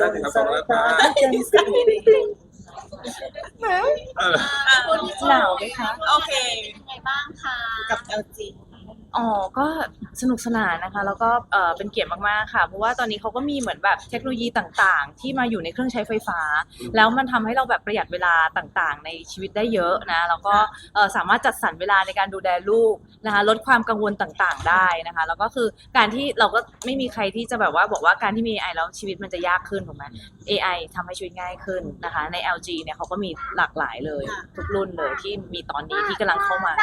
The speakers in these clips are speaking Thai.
ส่งสายตากันสิเออหนาวไหมคะ โอเคยังไงบ้างคะ กับ LG อ๋อ ก็สนุกสนานนะคะ แล้วก็เอ่อเป็นเกียรติมากๆค่ะ เพราะว่าตอนนี้เขาก็มีเหมือนแบบเทคโนโลยีต่างๆ ที่มาอยู่ในเครื่องใช้ไฟฟ้า แล้วมันทำให้เราแบบประหยัดเวลาต่างๆ ในชีวิตได้เยอะนะ แล้วก็เอ่อสามารถจัดสรรเวลาในการดูแลลูกนะคะ ลดความกังวลต่างๆ ได้นะคะ แล้วก็คือการที่เราก็ไม่มีใครที่จะแบบว่าบอกว่าการที่มี AI แล้วชีวิตมันจะยากขึ้นถูกไหม AI ทำให้ชีวิตง่ายขึ้นนะคะ ใน LG เนี่ยเขาก็มีหลากหลายเลยค่ะทุกรุ่นเลยที่มีตอนนี้ที่กำลังเข้ามา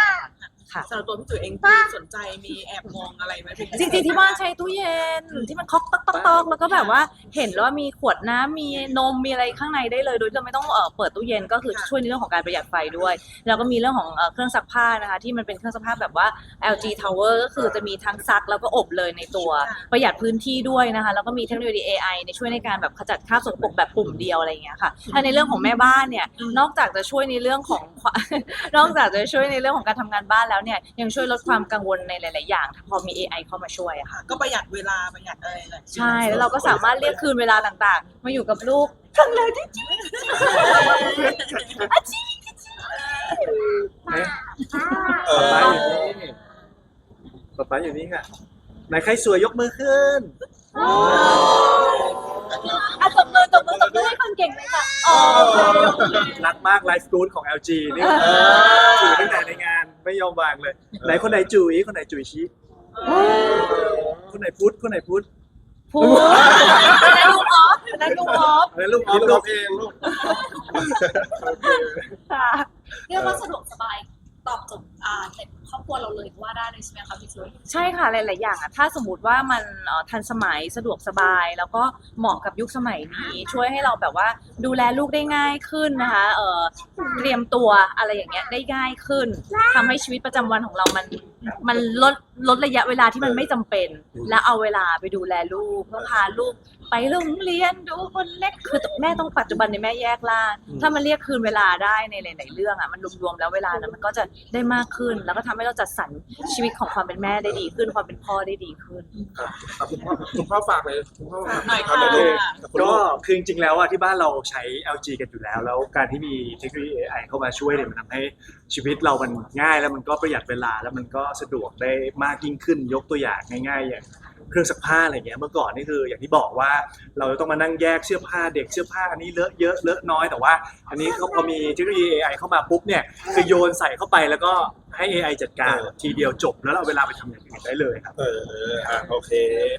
ค่ะสำหรับตัวพี่จุ๋ยเองที่สนใจมีแอบมองอะไรไหมเป็นพิเศจษริงๆที่บ้านใช้ตู้เย็นที่มันเคอกตอกตอกตอกแล้วก็แบบว่าเห็นแล้วว่ามีขวดน้ำมีนมมีอะไรข้างในได้เลย โดยที่เราไม่ต้องเอ่อเปิดตู้เย็นก็คือช่วยในเรื่องของการประหยัดไฟด้วย แล้วก็มีเรื่องของเอ่อเครื่องซักผ้านะคะ ที่มันเป็นเครื่องซักผ้าแบบว่า LG Tower ก็คือจะมีทั้งซักแล้วก็อบเลยในตัว ประหยัดพื้นที่ด้วยนะคะ แล้วก็มีเทคโนโลยี AI ในช่วยในการแบบขจัดคราบสกปรกแบบปุ่มเดียวอะไรอย่างเงี้ยค่ะถ้าในเรื่องของแม่บ้านเนี่ยนอกจากจะช่วยในเรื่องของ นอกจากจะช่วยในเรื่องของการทำงานบ้านแล้วเนี่ยยังช่วยลดความกังวลในหลาย ๆ อย่างพอมี AI เข้ามาช่วยอะค่ะ ก็ประหยัดเวลาประหยัดอะไรแหละใช่แล้วเราก็สามารถเรียกคืนเวลาต่าง ๆ มาอยู่กับลูกจังเลยที่จริงเอป๊าอป๊าอยู่นี่ป๊าป๊าอยู่นี่ค่ะไหนใครสวยยกมือขึ้นอะตบมือตบมือตบมือให้คนเก่งเลยค่ะอ๋อรักมากไลฟ์กู๊ดของ LG นี่จุ๋ยตั้งแต่ในงาน ไม่ยอมวางเลย ไหนคนไหนจุ๋ยคนไหนจุ๋ยชี้คนไหนพุทธคนไหนพุทธพูดนั่นลูกออฟนั่นลูกออฟอะไรลูกออพี่ฟลลูบกเองลูกค่ะเรียกว่าสะดวกสบายตอบโจทย์อ่าเด็กครอบครัวเราเลยก็ว่า ได้เลยใช่ไหมคะพี่จุ้ยใช่ค่ะหลาย ๆ อย่างอะถ้าสมมติว่ามันเอ่อทันสมัยสะดวกสบาย แล้วก็เหมาะกับยุคสมัยนี้ ช่วยให้เราแบบว่าดูแลลูกได้ง่ายขึ้นนะคะเอ่อเตรียมตัวอะไรอย่างเงี้ยได้ง่ายขึ้นทำให้ชีวิตประจำวันของเรามันมันลด ลดระยะเวลาที่มันไม่จำเป็น แล้วเอาเวลาไปดูแลลูกเพื่อพาลูกไปโรงเรียนดูคนเล็กคือแม่ต้องปัจจุบันในยแม่แยกล่างถ้ามันเรียกคืนเวลาได้ในหลายๆเรื่องอะมันรวมๆแล้วเวลานั้นมันก็จะได้มากขึ้น แล้วก็ทำให้เราจัดสรรชีวิตของความเป็นแม่ได้ดีขึ้นความเป็นพ่อได้ดีขึ้นอะคุณพ่อคุณพ่อฝากเลยคุณพ่อฝากหน่อยทำค่ะหน่อยลูกกับคุณก็ลูก คือจริงๆแล้วอะที่บ้านเราใช้ LG กันอยู่แล้ว แล้วการที่มีเทคโนโลยี AI เข้ามาช่วยเนี่ยมันทำให้ชีวิตเรามันง่ายแล้วมันก็ประหยัดเวลาแล้วมันก็สะดวกได้มากยิ่งขึ้นยกตัวอย่างง่ายๆอย่างเครื่องซักผ้าอะไรเงี้ยเมื่อก่อนนี่คืออย่างที่บอกว่าเราจะต้องมานั่งแยกเสื้อผ้าเด็กเสื้อผ้าอันนี้เลอะเยอะเลอะน้อยแต่ว่า อันนี้เขาพอมีเทคโนโลยี AI เข้ามาปุ๊บเนี่ยคือโยนใส่เข้าไปแล้วก็ให้ AI จัดการทีเดียวจบแล้วเราเอาเวลาไปทำอย่างอื่นได้เลยครับ เออเอออะโอเค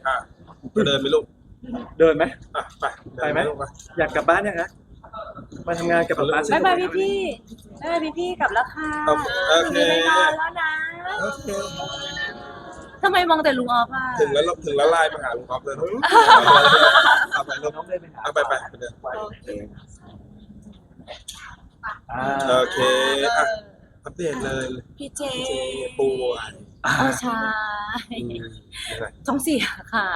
อะเดินไปลูกเดินไหมอะไปเดินไปไหมลูกไปอยากกลับบ้านยังฮะมาทำงานกับป๊าป๊าสนุบ๊ากยบายไหมพี่พี่บ๊ายบายพี่พี่กลับแล้วค่ะโอเคโอเคไม่นอนแล้วนะ โอเค ทำไมมองแต่ลุงออฟอะถึงแล้วถึงแล้วไลน์มาหาลุงก๊อฟเลยลูกเอาไปลูกน้องได้ไหมครับเอาไปไปไปเดินอ่าโอเคอะอัปเดตเลยพี่เจเจป่วยเออใช่อืมอะไรท้องเสียค่ะ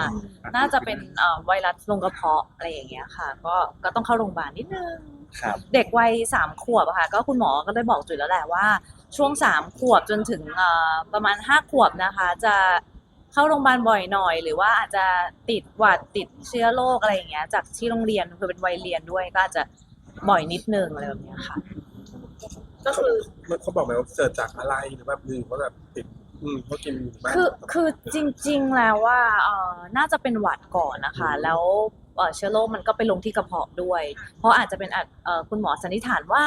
น่าจะเป็นเอ่อไวรัสลงกระเพาะอะไรอย่างเงี้ยค่ะ ก็ก็ต้องเข้าโรงพยาบาลนิดนึง ครับ เด็กวัยสามขวบอะค่ะ ก็คุณหมอก็ได้บอกจุ๋ยแล้วแหละว่า ช่วงสามขวบจนถึงเอ่อประมาณห้าขวบนะคะ จะเข้าโรงพยาบาลบ่อยหน่อย หรือว่าอาจจะติดหวัดติดเชื้อโรคอะไรอย่างเงี้ยจากที่โรงเรียนคือเป็นวัยเรียนด้วยก็อาจจะบ่อยนิดนึงอะไรแบบเนี้ยค่ะก็คือมันเขาบอกไหมว่าเกิดจากอะไรหรือแบบหรือว่าแบบติดอืมเขากินบ้างคือคือจริง ๆ แล้วว่าเอ่อน่าจะเป็นหวัดก่อนนะคะอืมแล้วเอ่อ เชื้อโรคมันก็ไปลงที่กระเพาะด้วย เพราะอาจจะเป็นอาจเอ่อคุณหมอสันนิษฐานว่า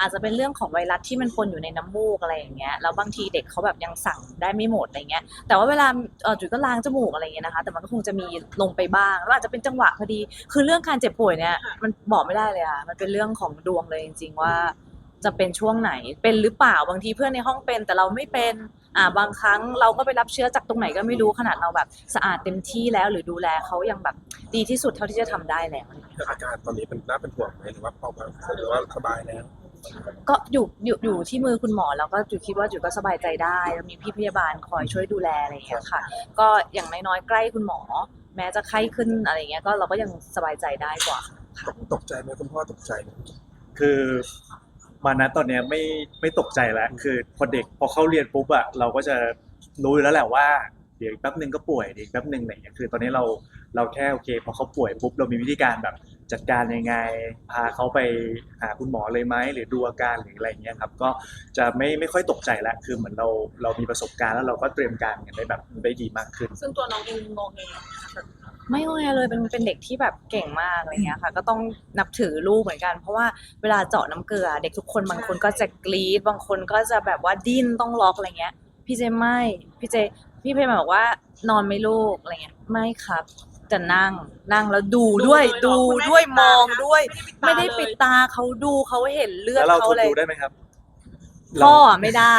อาจจะเป็นเรื่องของไวรัสที่มันปนอยู่ในน้ำมูกอะไรอย่างเงี้ยแล้วบางทีเด็กเขาแบบยังสั่งได้ไม่หมดอะไรเงี้ยแต่ว่าเวลาเอ่อจุ๋ยก็ล้างจมูกอะไรเงี้ยนะคะ แต่มันก็คงจะมีลงไปบ้างแล้วอาจจะเป็นจังหวะพอดี คือเรื่องการเจ็บป่วยเนี่ยมันบอกไม่ได้เลยอะมันเป็นเรื่องของดวงเลยจริง ๆ ว่า จะเป็นช่วงไหนเป็นหรือเปล่าบางทีเพื่อนในห้องเป็นแต่เราไม่เป็นอ่าบางครั้งเราก็ไปรับเชื้อจากตรงไหนก็ไม่รู้ขนาดเราแบบสะอาดเต็มที่แล้ว หรือดูแลเขายังแบบดีที่สุดเท่าที่จะทำได้แล้วอาการตอนนี้เป็นน่าเป็นห่วงไหมหรือว่าพอมาหรือว่าสบายแล้ว ก็อยู่อยู่อยู่ที่มือคุณหมอแล้วก็จุยคิดว่าจุยก็สบายใจได้แล้วมีพี่พยาบาลคอยช่วยดูแลอะไรอย่างเงี้ยค่ะ ก็อย่างน้อยๆใกล้คุณหมอ แม้จะไข้ขึ้นอะไรอย่างเงี้ยก็เราก็ยังสบายใจได้กว่า ตกตกใจไหมคุณพ่อตกใจไหมคือ มานะตอนเนี้ยไม่ไม่ตกใจแล้วคือพอเด็กพอเข้าเรียนปุ๊บอะเราก็จะรู้อยู่แล้วแหละว่า เดี๋ยวอีกแป๊บหนึ่งก็ป่วยเดี๋ยวอีกแป๊บหนึงอะไรอย่างเงี้ยคือ ตอนนี้เราเราแค่โอเคพอเขาป่วยปุ๊บเรามีวิธีการแบบจัดการยังไง พาเขาไปหาคุณหมอเลยไหมหรือดูอาการหรืออะไรเงี้ยครับก็จะไม่ไม่ค่อยตกใจละคือเหมือนเราเรามีประสบการณ์แล้วเราก็เตรียมการกันได้แบบได้ดีมากขึ้น ซึ่งตัวน้องเองงงเงไมคะไม่งอแงเลยเป็นเป็นเด็กที่แบบเก่งมากอะไรเงี้ยค่ะ ก็ต้องนับถือลูกเหมือนกัน เพราะว่าเวลาเจาะน้ำเกลือ เด็กทุกคนบางคนก็จะกรี๊ดบางคนก็จะแบบว่าดิ้นต้องล็อกอะไรเงี้ยพี่เจไม่พี่เจ พี่เพย์มาบอกว่านอนไหม่ลูกอะไรเงี้ยไม่ครับจะนั่งนั่งแล้วดูด้วยดูด้วยมองด้วย ไม่ได้ปิดตาเขาดูเขาเห็นเลือดแล้วเราเขาทนเลยดูได้ไหมครับพ่ออะไม่ได้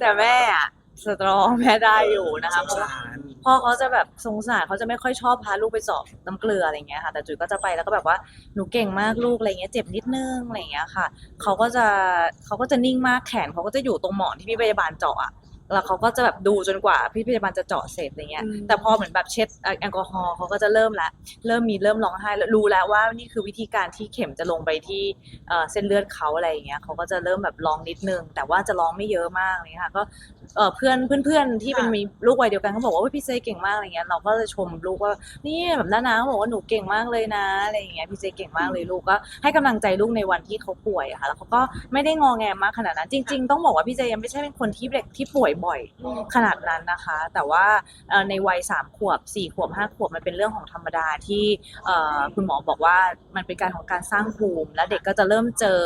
แต่แม่อะสตรองแม่ได้อยู่นะคะเพราะว่าพ่อเขาจะแบบสงสารเขาจะไม่ค่อยชอบพาลูกไปเจาะน้ำเกลืออะไรเงี้ยค่ะ แต่จุ๋ยก็จะไปแล้วก็แบบว่าหนูเก่งมากลูกอะไรเงี้ยเจ็บนิดนึงอะไรเงี้ยค่ะเขาก็จะเขาก็จะนิ่งมากแขนเขาก็จะอยู่ตรงหมอนที่พี่พยาบาลเจาะอะ แล้วเขาก็จะแบบดูจนกว่าพี่พยาบาลจะเจาะเสร็จอะไรเงี้ย แต่พอเหมือนแบบเช็ดแอลกอฮอล์เขาก็จะเริ่มละเริ่มมีเริ่มร้องไห้แล้วรู้แล้วว่านี่คือวิธีการที่เข็มจะลงไปที่เอ่อเส้นเลือดเขาอะไรอย่างเงี้ยเขาก็จะเริ่มแบบร้องนิดนึง แต่ว่าจะร้องไม่เยอะมากอะไรเลยค่ะก็ เอ่อเพื่อนเพื่อนๆที่เป็นมีลูกวัยเดียวกันเขาบอกว่าเฮ้ยพี่เจเก่งมากอะไรเงี้ยเราก็จะชมลูกว่านี่แบบน้านาเขาบอกว่าหนูเก่งมากเลยนะอะไรอย่างเงี้ยพี่เจเก่งมากเลยลูกก็ให้กำลังใจลูกในวันที่เขาป่วยอะค่ะแล้วเขาก็ไม่ได้งอแงมากขนาดนั้น จริง ๆ ต้องบอกว่าพี่เจยังไม่ใช่เป็นคนที่เด็กที่ป่วยบ่อยขนาดนั้นนะคะ แต่ว่าเอ่อในวัยสามขวบสี่ขวบห้าขวบมันเป็นเรื่องของธรรมดาที่เอ่อคุณหมอบอกว่ามันเป็นการของการสร้างภูมิ และเด็กก็จะเริ่มเจอ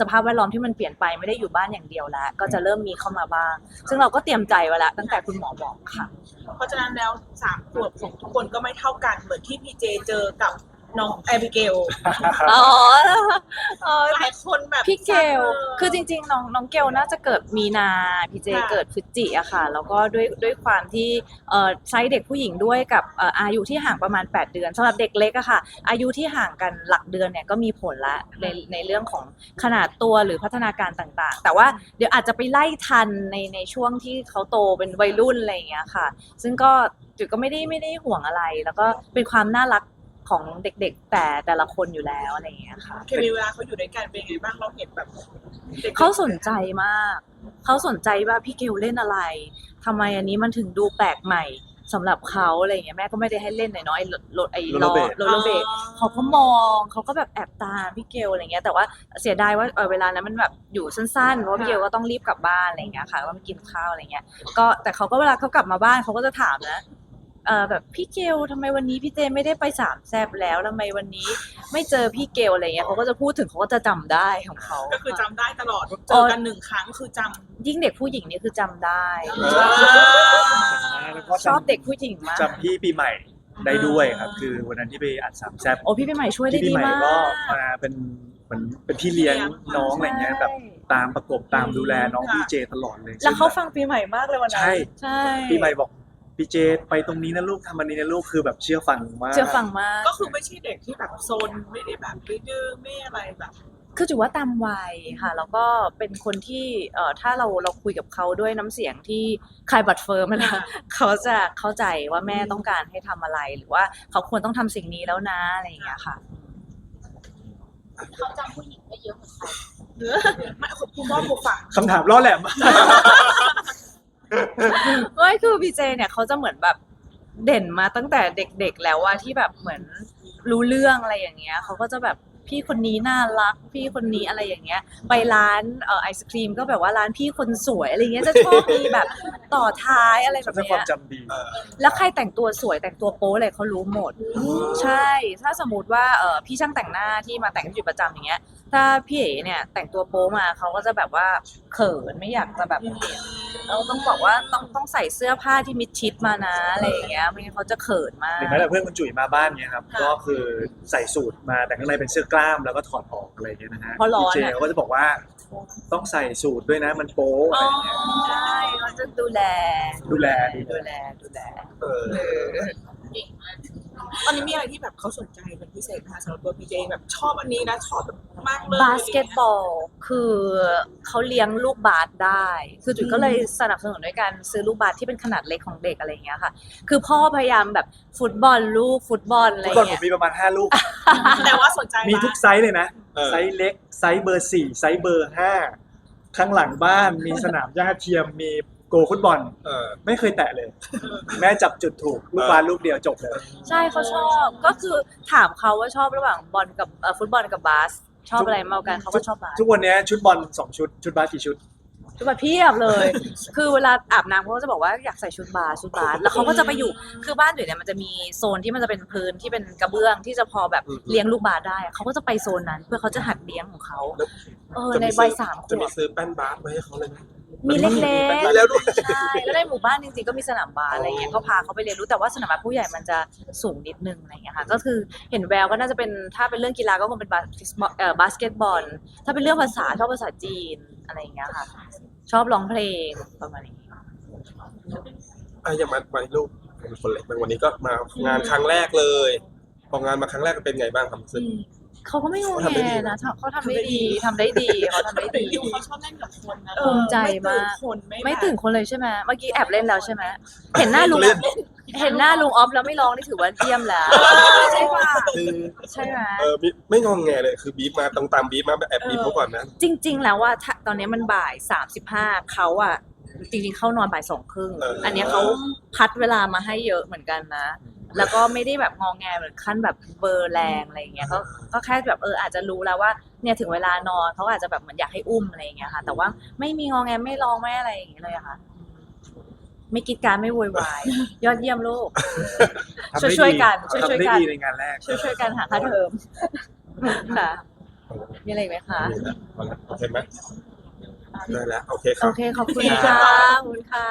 สภาพแวดล้อมที่มันเปลี่ยนไปไม่ได้อยู่บ้านอย่างเดียวแล้ว ก็จะเริ่มมีเข้ามาบ้าง ซึ่งเราก็เตรียมใจไว้แล้วตั้งแต่คุณหมอบอกค่ะ เพราะฉะนั้นแล้วสามขวบของทุกคนก็ไม่เท่ากันเหมือนที่พีเจเจอกับ น้องแอบิเกลอ๋อเออหลายคนแบบพี่เกล คือจริง ๆ น้องน้องเกลน่าจะเกิดมีนา พี่เจค่ะเกิดพฤศจิอะค่ะ แล้วก็ด้วยด้วยความที่เอ่อไซส์เด็กผู้หญิงด้วยกับเอ่ออายุที่ห่างประมาณ 8 เดือนสำหรับเด็กเล็กอะค่ะ อายุที่ห่างกันหลักเดือนเนี่ยก็มีผลละในในเรื่องของขนาดตัวหรือพัฒนาการต่างๆ แต่ว่าเดี๋ยวอาจจะไปไล่ทันในในช่วงที่เขาโตเป็นวัยรุ่นอะไรอย่างเงี้ยค่ะ ซึ่งก็จุดก็ไม่ได้ไม่ได้ห่วงอะไร แล้วก็เป็นความน่ารัก ของเด็กๆ แต่แต่ละคนอยู่แล้วอะไรอย่างเงี้ยค่ะเคมีเวลาเขาอยู่ด้วยกันเป็นไงบ้างเราเห็นแบบด็กๆเขาสนใจมาก เขาสนใจว่าพี่เกลเล่นอะไรทำไมอันนี้มันถึงดูแปลกใหม่สำหรับเขาอะไรอย่างเงี้ยแม่ก็ไม่ได้ให้เล่นหน่อยเนาะไอ้รถไอ้ล้อ Rollerblade โรลเลอร์เบดเขาก็มองเขาก็แบบแอบตามพี่เกลอะไรเงี้ยแต่ว่าเสียดายว่าเออเวลานั้นมันแบบอยู่สั้นๆเพราะว่าพี่เกลก็ต้องรีบกลับบ้านอะไรเงี้ยค่ะว่ามากินข้าวอะไรเงี้ยก็แต่เขาก็เวลาเขากลับมาบ้านเขาก็จะถามนะ เออแบบพี่เกลทำไมวันนี้พี่เจไม่ได้ไปสามแซบแล้วทำไมวันนี้ไม่เจอพี่เกลอะไรเงี้ยเขาก็จะพูดถึงเขาก็จะจำได้ของเขาก็คือจำได้ตลอดเจอกันหนึ่งครั้งคือจำ ยิ่งเด็กผู้หญิงนี่คือจำได้ แล้วก็ชอบเด็กผู้หญิงมากจำพี่ปีใหม่ได้ด้วยครับ คือวันนั้นที่ไปอัดสามแซ่บโอ้พี่ปีใหม่ช่วยได้พี่ปีดีใหม่มากก็มาเป็นเหมือนเป็นพี่เลี้ยงน้องอะไรเงี้ยแบบตามประกบตามดูแลน้องพี่เจตลอดเลยแล้วเขาซึ่ฟังปีใหม่มากเลยวันนั้นใช่ ใช่ ปีใหม่บอก พี่เจไปตรงนี้นะลูกทำอันนี้นะลูกคือแบบเชื่อฟังมาก เชื่อฟังมาก ก็คือไม่ใช่เด็กที่แบบโซนไม่ได้แบบดื้อไม่อะไรแบบ คือถือว่าตามวัยค่ะแล้วก็เป็นคนที่เอ่อถ้าเราเราคุยกับเขาด้วยน้ำเสียงที่คลายบัตรเฟิร์มนะเขาจะเข้าใจว่าแม่ต้องการให้ทำอะไรหรือว่าเขาควรต้องทำสิ่งนี้แล้วนะอะไรอย่างเงี้ยค่ะ เขาจำผู้หญิงได้เยอะเหมือนกัน ไม่คุณพ่อคุณฝังคำถามล่อแหลม ไม่คือพีเจเนี่ยเขาจะเหมือนแบบเด่นมาตั้งแต่เด็กๆแล้วว่าที่แบบเหมือนรู้เรื่องอะไรอย่างเงี้ยเขาก็จะแบบพี่คนนี้น่ารัก พี่คนนี้อะไรอย่างเงี้ย ไปร้านเอ่อไอศครีมก็แบบว่าร้านพี่คนสวยอะไรเงี้ยจะชอบมีแบบต่อท้ายอะไรแบฉันบจะคเนี้วามยจำดี แล้วใครแต่งตัวสวยแต่งตัวโป๊อะไรเขารู้หมด ใช่ ถ้าสมมติว่าเออพี่ช่างแต่งหน้าที่มาแต่งที่อยู่ประจำอย่างเงี้ย ถ้าพี่เอ๋เนี่ยแต่งตัวโป๊มาเขาก็จะแบบว่าเขินไม่อยากจะแบบ เปลี่ยนเราต้องบอกว่าต้องต้องใส่เสื้อผ้าที่มิดชิดมานะอะไรอย่างเงี้ยไม่งั้นเขาจะเขินมาก หรือแม้แต่เพื่อนคุณจุ๋ยมาบ้านเนี่ยครับ ก็คือใส่สูทมาแต่ข้างในเป็นเสื้อกล้ามแล้วก็ถอดออกอะไรอย่างเงี้ยนะฮะเพราะร้อนเจอะเขาก็จะบอกว่าต้องใส่สูทด้วยนะมันโป๊อะไรอย่างเงี้ย ใช่เขาจะดูแลดูแล ดูแล ดูแลเออเก่งมาก ตอนนี้มีอะไรที่แบบเขาสนใจเป็นพิเศษไหมคะสำหรับตัวพีเจแบบชอบอันนี้นะชอบแบบมากเลยบาสเกตบอลคือเขาเลี้ยงลูกบาสได้ คือจุ๋ยก็เลยสนับสนุนด้วยการซื้อลูกบาสที่เป็นขนาดเล็กของเด็กอะไรอย่างเงี้ยค่ะ คือพ่อพยายามแบบฟุตบอลลูกฟุตบอลอะไรอก่อนย่างผเงี้มย มีประมาณ 5 ลูก แต่ว่าสนใจมีทุกไซส์เลยนะ เออ ไซส์เล็ก ไซส์เบอร์สี่ไซส์เบอร์ห้าข้างหลังบ้านมีสนามหญ้าเทียมมี โกฟุตบอลเออ ไม่เคยแตะเลย แม่จับจุดถูกลูกบาสลูกเดียวจบเลย ใช่เขาชอบก็คือถามเขาว่าชอบระหว่างบอลกับเอ่อฟุตบอลกับบาส ชอบอะไรมากกว่ากันเขาก็ชอบบาสทุกวันนี้ชุดบอลสองชุด ชุดบาสกี่ชุด ชุดบาสเพียบเลย คือเวลาอาบน้ำเขาก็จะบอกว่าอยากใส่ชุดบาสชุดบาสแล้วเขาก็จะไปอยู่คือบ้านอยู่เนี่ยมันจะมีโซนที่มันจะเป็นพื้นที่เป็นกระเบื้องที่จะพอแบบอืมเลี้ยงลูกบาสได้เขาก็จะไปโซนนั้น เพื่อเขาจะหัดเลี้ยงของเขาแล้วเออจะในมีวัซื้ยอสามขจะวมีบซื้อแป้นบาสไว้ให้เขาเลยไหมมีเล็กมีแล้วด้วยๆใช่แล้วในหมู่บ้านจริงๆก็มีสนามบาสอะไรเงี้ยก็พาเขาไปเรียนรู้แต่ว่าสนามบาสผู้ใหญ่มันจะสูงนิดนึงอะไรเงี้ยค่ะก็คือเห็นแววก็น่าจะเป็นถ้าเป็นเรื่องกีฬาก็คงเป็นบาสเอ่อบาสเกตบอลถ้าเป็นเรื่องภาษาชอบภาษาจีน อะไรอย่างเงี้ยค่ะ ชอบร้องเพลงประมาณนี้อะอย่างมามาลูกเป็นคนเล็กวันนี้ก็มางานครั้งแรกเลยพองานมาครั้งแรกเป็นไงบ้างความรู้สึก เขาก็ไม่งงเขาทำได้แงดีนะนะเขาทำได้ดีทำได้ดีเขาทำได้ดีดูเขาชอบเล่นกับคนนะภูมิใจมากไตื่นคนไม่ไม่แบบตื่นคนเลยใช่ไหมเมื่อกี้แอบเล่นแล้วใช่ไหมเห็นหน้าลุง เล่นเห็นหน้าลุงออฟแล้วไม่ร้องนี่ถือว่าเยี่ยมแล้วใช่ป่ะคือใช่ไหมเออมิไม่งองแงเลยคือบีบมาตรงตามบีบมาแบบแอบบีบเขาก่อนนะจริง ๆ แล้วว่าถ้าตอนนี้มันบ่ายสามสิบห้าเขาอะจริงๆเข้านอนบ่ายสองครึ่งเอออัอันเนี้ยเขาพัดเวลามาให้เยอะเหมือนกันนะ แล้วก็ไม่ได้แบบงองแงเหมือนขั้นแบบเบอร์แรงอะไรอย่างเงี้ยก็ก็แค่แบบเอออาจจะรู้แล้วว่าเนี่ยถึงเวลานอนเขาอาจจะแบบเหมือนอยากให้อุ้มอะไรอย่างเงี้ยค่ะ แต่ว่าไม่มีงองแงไม่ร้องไม่อะไรอย่างเงี้ยเลยอะค่ะ ไม่กิดการไม่โวยวาย ยอดเยี่ยมลูก ทำได้ช่วยดีๆกันช่วยๆทำได้กันดีในงานแรกช่วยช่วยๆกันหาค่าเทอมค่ะ มีอะไรอีกไหมคะนี่แหละโอเคไหมได้แล้ว โอเคคโอรับเค ขอบคุณค่ะขอบคุณค่ะ